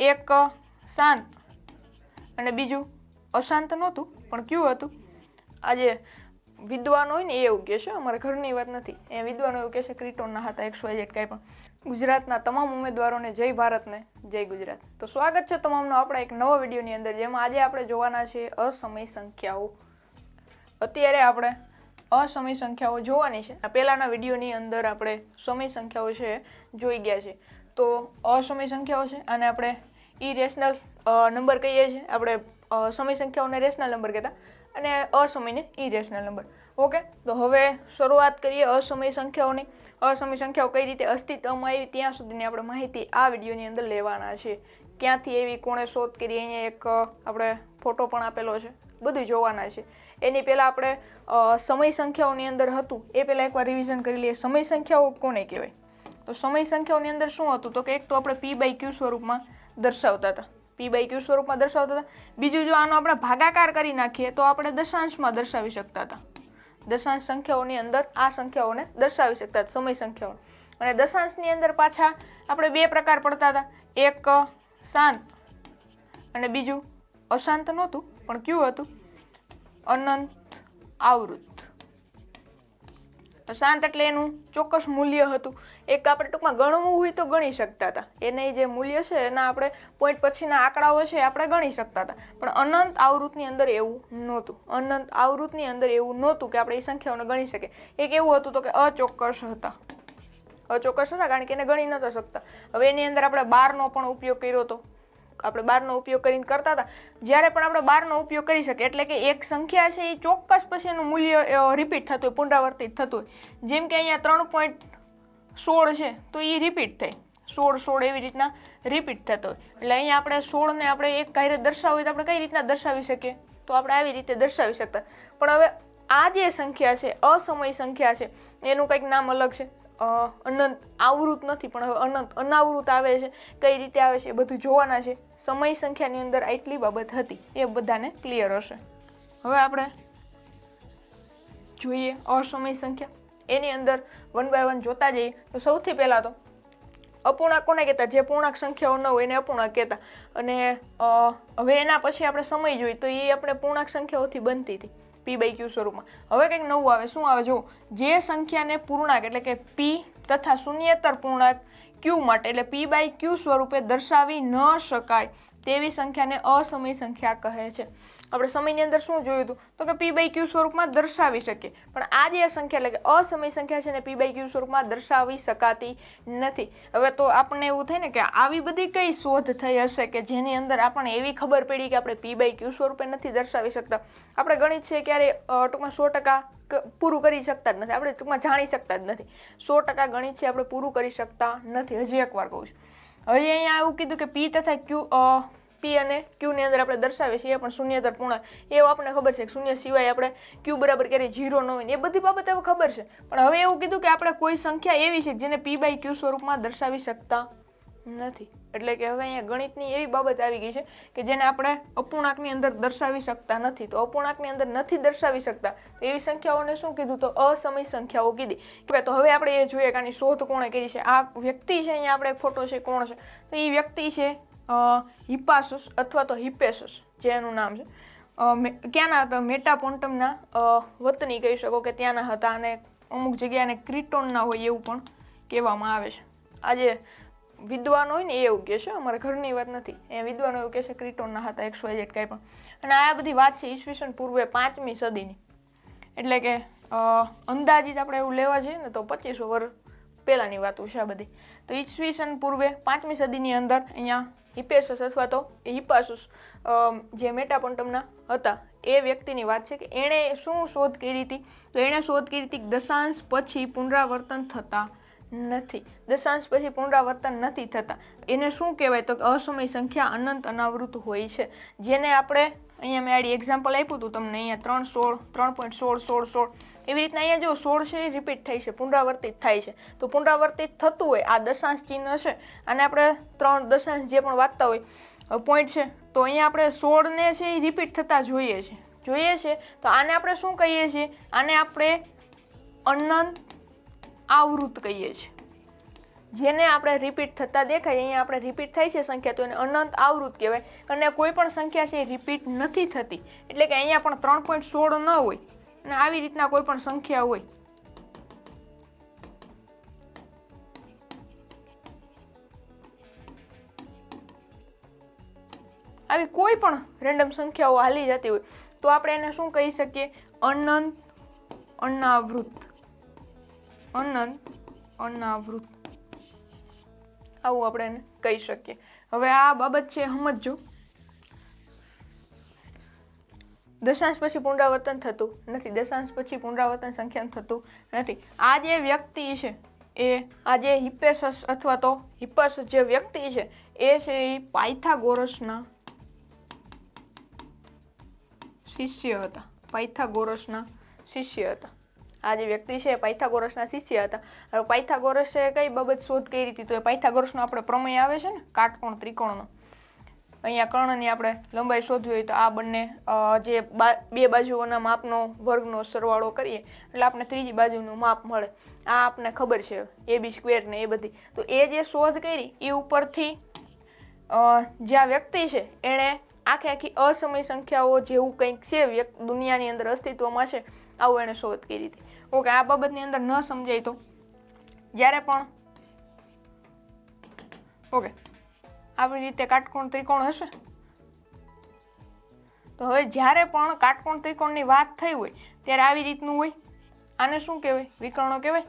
એક શાંત અને બીજું અશાંત નહોતું, પણ કયું હતું? આજે વિદ્વાનો હોય ને એવું કહે છે અમારા ઘરની વાત નથી. એ વિદ્વાનો એવું કહે છે ક્રિટોનના હતા એક્સ ઝેડ કાંઈ પણ. ગુજરાતના તમામ ઉમેદવારોને જય ભારતને જય ગુજરાત. તો સ્વાગત છે તમામનો આપણા એક નવા વિડીયોની અંદર, જેમાં આજે આપણે જોવાના છે અસમય સંખ્યાઓ. અત્યારે આપણે અસમય સંખ્યાઓ જોવાની છે. પહેલાંના વિડીયોની અંદર આપણે સમય સંખ્યાઓ છે જોઈ ગયા છે. તો અસમય સંખ્યાઓ છે અને આપણે ઇરેશનલ નંબર કહીએ છીએ. આપણે સમય સંખ્યાઓને રેશનલ નંબર કહેતા. અને અસમયને ઇરેશનલ નંબર ઓકે તો હવે શરૂઆત કરીએ અસમય સંખ્યાઓની. અસમય સંખ્યાઓ કઈ રીતે અસ્તિત્વમાં આવી ત્યાં સુધીની આપણે માહિતી આ વિડીયોની અંદર લેવાના છે. ક્યાંથી એવી કોણે શોધ કરી? અહીંયા એક આપણે ફોટો પણ આપેલો છે. બધું જોવાના છે. એની પહેલાં આપણે સમય સંખ્યાઓની અંદર હતું. એ પહેલાં એકવાર રિવિઝન કરી લઈએ. સમય સંખ્યાઓ કોને કહેવાય? તો સમય સંખ્યાઓની અંદર શું હતું? તો કે એક તો આપણે પી બાય ક્યુ સ્વરૂપમાં દર્શાવતા હતા. પી બાય ક્યુ સ્વરૂપમાં દર્શાવતા હતા. બીજું જો આનો આપણે ભાગાકાર કરી નાખીએ, તો આપણે દશાંશમાં દર્શાવી શકતા હતા. દશાંશ સંખ્યાઓની અંદર આ સંખ્યાઓને દર્શાવી શકતા હતા, સમય સંખ્યાઓ અને દશાંશની અંદર પાછા આપણે બે પ્રકાર પડતા હતા. એક શાંત અને બીજું અશાંત નહોતું, પણ કયું હતું. અનંત આવૃત શાંત એટલે એનું ચોક્કસ મૂલ્ય હતું. એક આપણે ટૂંકમાં ગણવું હોય તો ગણી શકતા હતા. એને જે મૂલ્ય છે, એના આપણે પોઈન્ટ પછીના આંકડાઓ છે એ આપણે ગણી શકતા હતા. પણ અનંત આવૃતની અંદર એવું નહોતું. અનંત આવૃતની અંદર એવું નહોતું કે આપણે એ સંખ્યાઓને ગણી શકીએ. એક એવું હતું તો કે અચોક્કસ હતા. અચોક્કસ હતા કારણ કે એને ગણી નહોતા શકતા. હવે એની અંદર આપણે બારનો પણ ઉપયોગ કર્યો હતો આપણે બારનો ઉપયોગ કરીને કરતા હતા. જ્યારે પણ આપણે બારનો ઉપયોગ કરી શકીએ, એટલે કે એક સંખ્યા છે એ ચોક્કસ પછી એનું મૂલ્ય રિપીટ થતું હોય, પુનરાવર્તિત થતું હોય. જેમ કે અહીંયા ત્રણ પોઈન્ટ સોળ છે, તો એ રિપીટ થાય. સોળ સોળ એવી રીતના રિપીટ થતો હોય. એટલે અહીંયા આપણે સોળને આપણે એક કાર્ય દર્શાવીએ તો આપણે કઈ રીતના દર્શાવી શકીએ? તો આપણે આવી રીતે દર્શાવી શકતા. પણ હવે આ જે સંખ્યા છે, અસમય સંખ્યા છે, એનું કંઈક નામ અલગ છે. અનંત, આવૃત નથી, પણ હવે અનંત, અનાવૃત આવે છે. કઈ રીતે આવે છે એ બધું જોવાના છે. સમય સંખ્યાની અંદર આટલી બાબત હતી. એ બધાને ક્લિયર હશે. હવે આપણે જોઈએ અસમય સંખ્યા. એની અંદર વન બાય વન જોતા જઈએ. તો સૌથી પહેલાં તો અપૂર્ણાંક કોને કહેતા? જે પૂર્ણાંક સંખ્યાઓ ન હોય એને અપૂર્ણાંક કહેતા. અને હવે એના પછી આપણે સમય જોઈએ. તો એ આપણે પૂર્ણાંક સંખ્યાઓથી બનતી હતી. પી બાય ક્યુ સ્વરૂપમાં હવે કંઈક નવું આવે, શું આવે? જો, જે સંખ્યાને પૂર્ણાંક એટલે કે પી તથા શૂન્યતર પૂર્ણાંક ક્યુ માટે, એટલે પી બાય ક્યુ સ્વરૂપે દર્શાવી ન શકાય. તેવી સંખ્યાને અસમય સંખ્યા કહે છે. આપણે સમયની અંદર શું જોયું હતું? તો કે પી બાય ક્યુ સ્વરૂપમાં દર્શાવી શકીએ. પણ આ જે સંખ્યા એટલે કે અસમય સંખ્યા છે ને પી બાય ક્યુ સ્વરૂપમાં દર્શાવી શકાતી નથી. હવે તો આપણને એવું થાય ને કે આવી બધી કઈ શોધ થઈ હશે કે જેની અંદર આપણને એવી ખબર પડી કે આપણે પી બાય ક્યુ સ્વરૂપે નથી દર્શાવી શકતા? આપણે ગણિત છે ક્યારે ટૂંકમાં સો ટકા પૂરું કરી શકતા જ નથી. આપણે ટૂંકમાં જાણી શકતા જ નથી. સો ટકા ગણિત છે, આપણે પૂરું કરી શકતા નથી. હજી એકવાર કહું છું. હજી અહીંયા એવું કીધું કે પી તથા ક્યુ પી અને ક્યુની અંદર આપણે દર્શાવીએ છીએ પણ શૂન્યતર પૂર્ણાંક એવું આપણને ખબર છે કે શૂન્ય સિવાય આપણે ક્યુ બરાબર ક્યારેય જીરો ન હોય એ બધી બાબત હવે ખબર છે. પણ હવે એવું કીધું કે આપણે કોઈ સંખ્યા એવી છે જેને પી બાય ક્યુ સ્વરૂપમાં દર્શાવી શકતા નથી. એટલે કે હવે અહીંયા ગણિતની એવી બાબત આવી ગઈ છે કે જેને આપણે અપૂર્ણાંકની અંદર દર્શાવી શકતા નથી. તો અપૂર્ણાંકની અંદર નથી દર્શાવી શકતા. એવી સંખ્યાઓને શું કીધું? તો અસમય સંખ્યાઓ કીધી. કે તો હવે આપણે એ જોઈએ કે આની શોધ કોણે કરી છે. આ વ્યક્તિ છે અહીંયા આપણે ફોટો છે, કોણ છે? તો એ વ્યક્તિ છે હિપાસુસ અથવા તો હિપેસસ જે એનું નામ છે. ક્યાંના હતા? મેટાપોન્ટમના વતની કહી શકો કે ત્યાંના હતા અને અમુક જગ્યાને ક્રિટોનના હોય એવું પણ કહેવામાં આવે છે. આજે વિદ્વાનો હોય ને એ એવું કહે છે, અમારા ઘરની વાત નથી. એ વિદ્વાનો એવું કહે છે, ક્રિટોનના હતા એક્સ જેટ કાંઈ પણ. અને આ બધી વાત છે ઈસવીસન પૂર્વે પાંચમી સદીની. એટલે કે અંદાજિત આપણે એવું લેવા જઈએ ને તો પચીસો વર્ષ પહેલાંની વાતો છે આ બધી. તો ઈસવીસન પૂર્વે પાંચમી સદીની અંદર અહીંયા હિપેસસ અથવા તો હિપાસુસ જે મેટાપોન્ટમના હતા, એ વ્યક્તિની વાત છે કે એણે શું શોધ કરી હતી? તો એણે શોધ કરી હતી દશાંશ પછી પુનરાવર્તન થતા નથી. દશાંશ પછી પુનરાવર્તન નથી થતા. એને શું કહેવાય? તો અસમય સંખ્યા અનંત અનાવૃત હોય છે. જેને આપણે અહીંયા મેં આડી એક્ઝામ્પલ આપ્યું હતું તમને અહીંયા ત્રણ સોળ, ત્રણ પોઈન્ટ સોળ સોળ સોળ. એવી રીતના અહીંયા જો સોળ છે એ રિપીટ થાય છે, પુનરાવર્તિત થાય છે. તો પુનરાવર્તિત થતું હોય, આ દશાંશ ચિહ્ન છે. અને આપણે ત્રણ દશાંશ જે પણ વાંચતા હોય પોઈન્ટ છે. તો અહીંયા આપણે સોળને છે એ રિપીટ થતા જોઈએ છે. જોઈએ છે? તો આને આપણે શું કહીએ છીએ? આને આપણે અનંત આવૃત કહીએ છીએ. જેને આપણે રિપીટ થતા દેખાય, અહીંયા આપણે રિપીટ થાય છે સંખ્યા, તો એને અનંત આવૃત કહેવાય. અને કોઈ પણ સંખ્યા છે એ રિપીટ નથી થતી. એટલે કે અહીંયા પણ ત્રણ પોઈન્ટ સોળ ન હોય. અને આવી રીતના કોઈ પણ સંખ્યા હોય. આવી કોઈ પણ રેન્ડમ સંખ્યાઓ હાલી જતી હોય, તો આપણે એને શું કહી શકીએ? અનંત અનાવૃત અનંત અનાવૃત. આવું આપણે એને કહી શકીએ. હવે આ બાબત છે સમજો દશાંશ પછી પુનરાવર્તન થતું નથી. દશાંશ પછી પુનરાવર્તન સંખ્યાન થતું નથી. આ જે વ્યક્તિ છે, એ આ જે હિપેસસ અથવા તો હિપસ જે વ્યક્તિ છે, એ છે એ પાયથાગોરસના શિષ્ય હતા. પાયથાગોરસના શિષ્ય હતા. આ જે વ્યક્તિ છે પાયથાગોરસના શિષ્ય હતા. પાયથાગોરસે કઈ બાબત શોધ કરી હતી તો એ પાયથાગોરસનો આપણે પ્રમેય આવે છે ને, કાટકોણ, ત્રિકોણનો. અહીંયા કર્ણની આપણે લંબાઈ શોધવી હોય તો આ બંને જે બે બાજુઓના માપનો વર્ગનો સરવાળો કરીએ એટલે આપણે ત્રીજી બાજુનું માપ મળે. આ આપણને ખબર છે, એ બી સ્ક્વેર ને એ બધી. તો એ જે શોધ કરી, એ ઉપરથી જ્યાં વ્યક્તિ છે, એણે આખી આખી અસમય સંખ્યાઓ જેવું કંઈક છે દુનિયાની અંદર અસ્તિત્વમાં છે આવું એણે શોધ કરી હતી. ઓકે આ બાબતની અંદર ન સમજાય તો. જ્યારે પણ ઓકે આવી રીતે કાટકોણ ત્રિકોણ હશે? તો હવે જ્યારે પણ કાટકોણ ત્રિકોણની વાત થઈ હોય, ત્યારે આવી રીતનું હોય. આને શું કહેવાય? વિકર્ણો કહેવાય?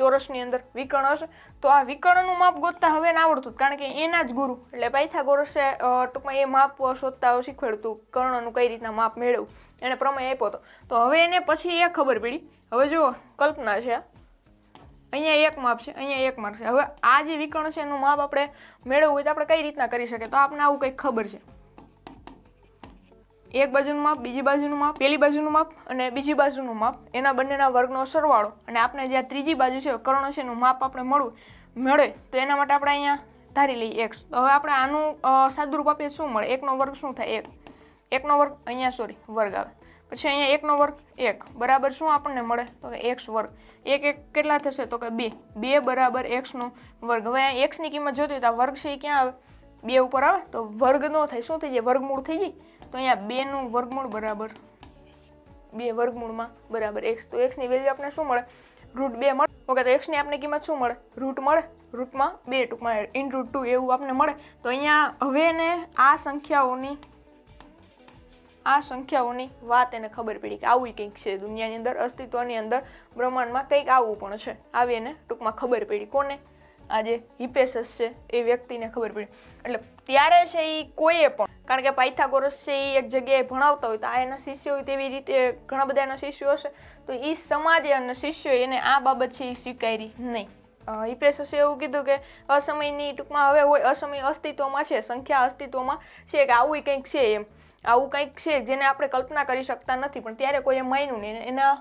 ચોરસની અંદર વિકર્ણ હશે, તો આ વિકર્ણનું માપ ગોતતા હવે ના આવડતું કારણ કે એના જ ગુરુ, એટલે પાયથાગોરસે ટૂંકમાં એ માપ શોધતા શીખવાડતું કર્ણનું કઈ રીતના માપ મેળવવું એને પ્રમેય આપ્યો હતો. તો હવે એને પછી એ ખબર પડી, હવે જુઓ, કલ્પના છે અહીંયા એક માપ છે, અહીંયા એક માપ છે. હવે આ જે વિકર્ણ છે એનું માપ આપણે મેળવવું હોય તો આપણે કઈ રીતના કરી શકીએ? તો આપણને આવું કંઈક ખબર છે. એક બાજુનું માપ, બીજી બાજુનું માપ, પેલી બાજુનું માપ અને બીજી બાજુનું માપ. એના બંનેના વર્ગનો સરવાળો અને આપણે જે ત્રીજી બાજુ છે, કર્ણ માપ આપણે મળવું મળે તો એના માટે આપણે અહીંયા ધારી લઈએ એક્સ તો હવે આપણે આનું સાદુરૂપ આપીએ શું મળે? એકનો વર્ગ શું થાય? એક. એકનો વર્ગ અહીંયા સોરી વર્ગ આવે. પછી અહીંયા એકનો વર્ગ એક. બરાબર શું આપણને મળે? તો કે એક્સ વર્ગ. એક એક કેટલા થશે? તો કે બે. બે બરાબર એક્સનો વર્ગ. હવે અહીંયા એક્સની કિંમત જોતી તો આ વર્ગ છે એ ક્યાં આવે? બે ઉપર આવે? તો વર્ગ નો થાય. શું થઈ જાય? વર્ગમૂળ થઈ જાય. તો અહીંયા બેનું વર્ગમૂળ બરાબર. બે વર્ગમૂળમાં બરાબર. એક્સ તો એક્સની વેલ્યુ આપણે શું મળે? રૂટ બે મળે. ઓકે, તો એક્સની આપણે કિંમત શું મળે? રૂટ મળે. રૂટમાં બે ટૂંકમાં ઇન રૂટ ટુ એવું આપણને મળે. તો અહીંયા હવે એને આ સંખ્યાઓની આ સંખ્યાઓની વાત એને ખબર પડી કે આવું કંઈક છે દુનિયાની અંદર, અસ્તિત્વની અંદર, બ્રહ્માંડમાં કંઈક આવું પણ છે. આવી એને ટૂંકમાં ખબર પડી. કોને? આ જે હિપેસસ છે એ વ્યક્તિને ખબર પડી. એટલે ત્યારે છે એ કોઈએ પણ કારણ કે પાયથાગોરસ છે એ એક જગ્યાએ ભણાવતા હોય તો આ એના શિષ્ય હોય તેવી રીતે ઘણા બધા એના શિષ્યો હશે. તો એ સમાજે અને શિષ્યોએ એને આ બાબત છે એ સ્વીકારી નહીં. હિપેશસે એવું કીધું કે અસમયની ટૂંકમાં હવે હોય, અસમય અસ્તિત્વમાં છે, સંખ્યા અસ્તિત્વમાં છે કે આવું કંઈક છે એમ. આવું કંઈક છે જેને આપણે કલ્પના કરી શકતા નથી, પણ ત્યારે કોઈએ માન્યું નહીં. એના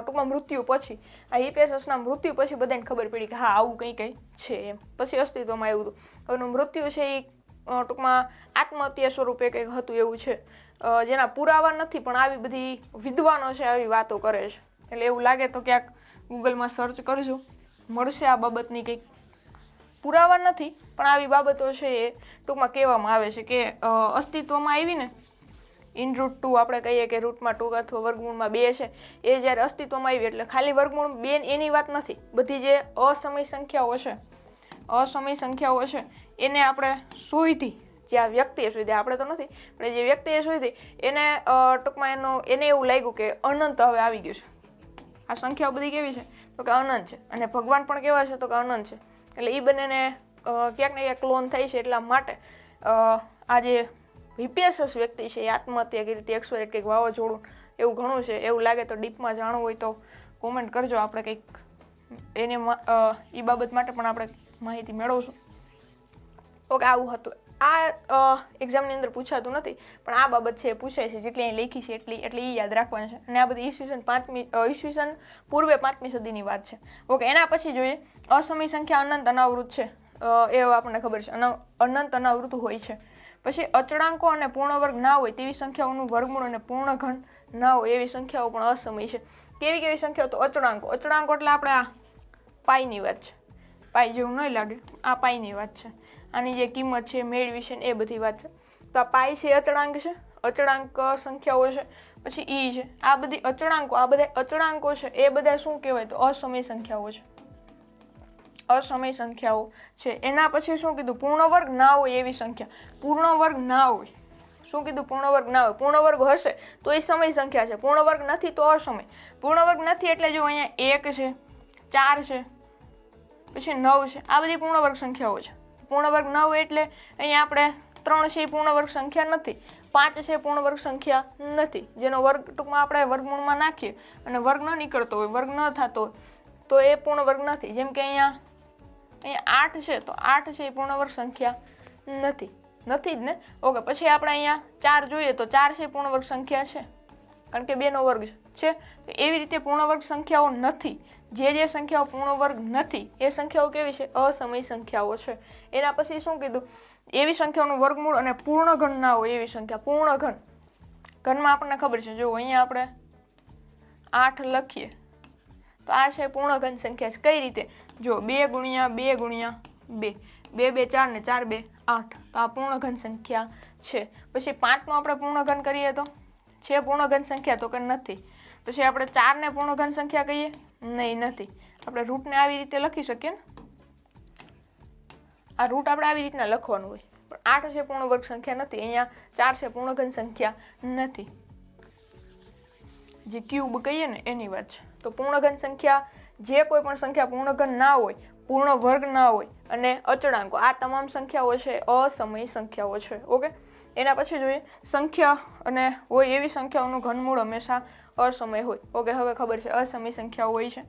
ટૂંકમાં મૃત્યુ પછી, આ હિપેશસના મૃત્યુ પછી બધાને ખબર પડી કે હા, આવું કંઈ કંઈ છે એમ. પછી અસ્તિત્વમાં આવ્યું હતું. એનું મૃત્યુ છે એ ટૂંકમાં આત્મહત્યા સ્વરૂપે કંઈક હતું એવું છે. જેના પુરાવા નથી, પણ આવી બધી વિદ્વાનો છે આવી વાતો કરે છે. એટલે એવું લાગે તો ક્યાંક ગૂગલમાં સર્ચ કરજો. મળશે આ બાબતની કંઈક પુરાવા નથી, પણ આવી બાબતો છે એ ટૂંકમાં કહેવામાં આવે છે કે અસ્તિત્વમાં આવીને ઇન રૂટ ટુ આપણે કહીએ કે રૂટમાં ટુ અથવા વર્ગમૂળમાં બે છે, એ જ્યારે અસ્તિત્વમાં આવી એટલે ખાલી વર્ગમૂળ બે એની વાત નથી. બધી જે અસમય સંખ્યાઓ છે, અસમય સંખ્યાઓ છે એને આપણે શોધી જે આ વ્યક્તિએ શોધી આપણે તો નથી, પણ જે વ્યક્તિએ શોધી એને ટૂંકમાં એનું, એને એવું લાગ્યું કે અનંત હવે આવી ગયું છે. આ સંખ્યાઓ બધી કેવી છે? તો કે અનંત છે. અને ભગવાન પણ કેવા છે? તો કે અનંત છે. એટલે એ બંનેને ક્યાંક ને ક્યાંક ક્લોન થાય છે એટલા માટે આ જે વિપેસસ વ્યક્તિ છે, એ આત્મહત્યા કરી હતી એકસો એક કંઈક વાવાઝોડું એવું ઘણું છે, એવું લાગે તો ડીપમાં જાણવું હોય તો કોમેન્ટ કરજો. આપણે કંઈક એને એ બાબત માટે પણ આપણે માહિતી મેળવશું. ઓકે આવું હતું. આ એક્ઝામની અંદર પૂછાતું નથી, પણ આ બાબત છે પૂછાય છે, જેટલી અહીં લખી છે એટલી એટલી એ યાદ રાખવાની છે. અને આ બધી ઈસવીસન પાંચમી ઈસવીસન પૂર્વે પાંચમી સદીની વાત છે. ઓકે, એના પછી જોઈએ અસમય સંખ્યા અનંત અનાવૃત છે. એ આપણને ખબર છે. અન- અનંત અનાવૃત હોય છે. પછી અચળાંકો અને પૂર્ણ વર્ગ ના હોય તેવી સંખ્યાઓનું વર્ગમૂળ અને પૂર્ણ ઘન ના હોય એવી સંખ્યાઓ પણ અસમય છે. કેવી કેવી સંખ્યાઓ? તો અચળાંકો. અચળાંકો એટલે આપણે આ પાઈની વાત છે. પાઈ જેવું નહીં લાગે. આ પાઈની વાત છે. આની જે કિંમત છે, મેળવી છે ને એ બધી વાત છે. તો આ પાઈ છે, અચળાંક છે. અચળાંક સંખ્યાઓ છે, પછી ઈ છે. આ બધી અચળાંકો, આ બધા અચળાંકો છે, એ બધા શું કહેવાય? તો અસમય સંખ્યાઓ છે. અસમય સંખ્યાઓ છે. એના પછી શું કીધું? પૂર્ણ વર્ગ ના હોય એવી સંખ્યા. પૂર્ણ વર્ગ ના હોય. શું કીધું? પૂર્ણ વર્ગ ના હોય. પૂર્ણ વર્ગ હશે તો એ સમય સંખ્યા છે. પૂર્ણ વર્ગ નથી તો અસમય. પૂર્ણ વર્ગ નથી એટલે જો અહીંયા એક છે, ચાર છે, પછી નવ છે. આ બધી પૂર્ણ વર્ગ સંખ્યાઓ છે. પૂર્ણ વર્ગ ન હોય એટલે અહીંયા આપણે ત્રણ છે પૂર્ણવર્ગ પૂર્ણ વર્ગ સંખ્યા નથી, પાંચ છે પૂર્ણ વર્ગ સંખ્યા નથી. જેનો વર્ગ ટૂંકમાં આપણે વર્ગમૂળમાં નાખીએ અને વર્ગ ન નીકળતો હોય, વર્ગ ન થતો હોય, તો એ પૂર્ણ વર્ગ નથી. જેમ કે અહીંયા અહીંયા આઠ છે, તો આઠ છે એ પૂર્ણ વર્ગ સંખ્યા નથી. નથી જ ને? ઓકે, પછી આપણે અહીંયા ચાર જોઈએ તો ચાર છે પૂર્ણવર્ગ પૂર્ણ વર્ગ સંખ્યા છે. કારણ કે બેનો વર્ગ છે. તો એવી રીતે પૂર્ણ વર્ગ સંખ્યાઓ નથી. જે જે સંખ્યાઓ પૂર્ણ વર્ગ નથી, એ સંખ્યાઓ કેવી છે? અસમય સંખ્યાઓ છે. એના પછી શું કીધું? એવી સંખ્યાઓનું વર્ગમૂળ અને પૂર્ણ ઘન હોય એવી સંખ્યા. પૂર્ણ ઘન ઘનમાં આપણને ખબર છે. જો અહીંયા આપણે આઠ લખીએ. તો આ છે પૂર્ણ ઘન સંખ્યા છે. કઈ રીતે? જો, બે ગુણ્યા બે ગુણ્યા બે. બે બે, ચાર ને ચાર, બે, આઠ. તો આ પૂર્ણ ઘન સંખ્યા છે. પછી પાંચનું આપણે પૂર્ણ ઘન કરીએ તો? છે પૂર્ણ ઘન સંખ્યા તો કે નથી? પછી આપણે ચારને પૂર્ણ ઘન સંખ્યા કહીએ? નહીં, નથી. આપણે રૂટને આવી રીતે લખી શકીએ ને? આ રૂટ આપણે આવી રીતના લખવાનું હોય. પણ આઠ છે પૂર્ણ વર્ગ સંખ્યા નથી, અહીંયા ચાર છે પૂર્ણ ઘન સંખ્યા નથી. જે ક્યુબ કહીએ ને, એની વાત છે. તો પૂર્ણઘન સંખ્યા, જે કોઈ પણ સંખ્યા પૂર્ણઘન ના હોય પૂર્ણ વર્ગ ના હોય અને અચળાંકો, આ તમામ સંખ્યાઓ છે અસમય સંખ્યાઓ છે, ઓકે? એના પછી જોઈએ, સંખ્યા અને હોય એવી સંખ્યાઓનું ઘનમૂળ હંમેશા અસમય હોય. ઓકે, હવે ખબર છે, અસમય સંખ્યાઓ હોય છે.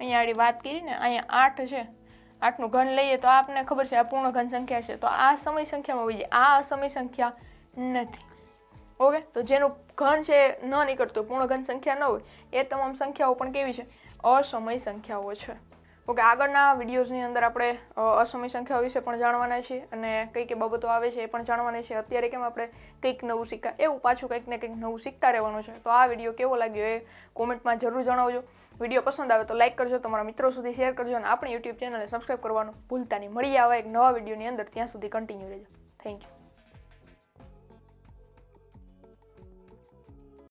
અહીંયા આડી વાત કરી ને, અહીંયા આઠ છે. આઠનું ઘન લઈએ તો આપને ખબર છે આ પૂર્ણ ઘન સંખ્યા છે. તો આ સમય સંખ્યામાં હોય છે આ અસમય સંખ્યા નથી. ઓકે, તો જેનું ઘન છે ન નીકળતું, પૂર્ણ ઘન સંખ્યા ન હોય, એ તમામ સંખ્યાઓ પણ કેવી છે? અસમય સંખ્યાઓ છે. ઓકે આગળના વિડીયોઝની અંદર આપણે અસમી સંખ્યાઓ વિશે પણ જાણવાના છીએ અને કઈ કઈ બાબતો આવે છે એ પણ જાણવાની છે અત્યારે કેમ આપણે કંઈક નવું શીખા, એવું પાછું કંઈક ને કંઈક નવું શીખતા રહેવાનું છે. તો આ વીડિયો કેવો લાગ્યો એ કોમેન્ટમાં જરૂર જણાવજો. વીડિયો પસંદ આવે તો લાઈક કરજો, તમારા મિત્રો સુધી શેર કરજો અને આપણી યુટ્યુબ ચેનલને સબસ્ક્રાઈબ કરવાનું ભૂલતા નહીં. મળી આવે એક નવા વિડીયોની અંદર. ત્યાં સુધી કન્ટિન્યુ રહેજો. Thank you.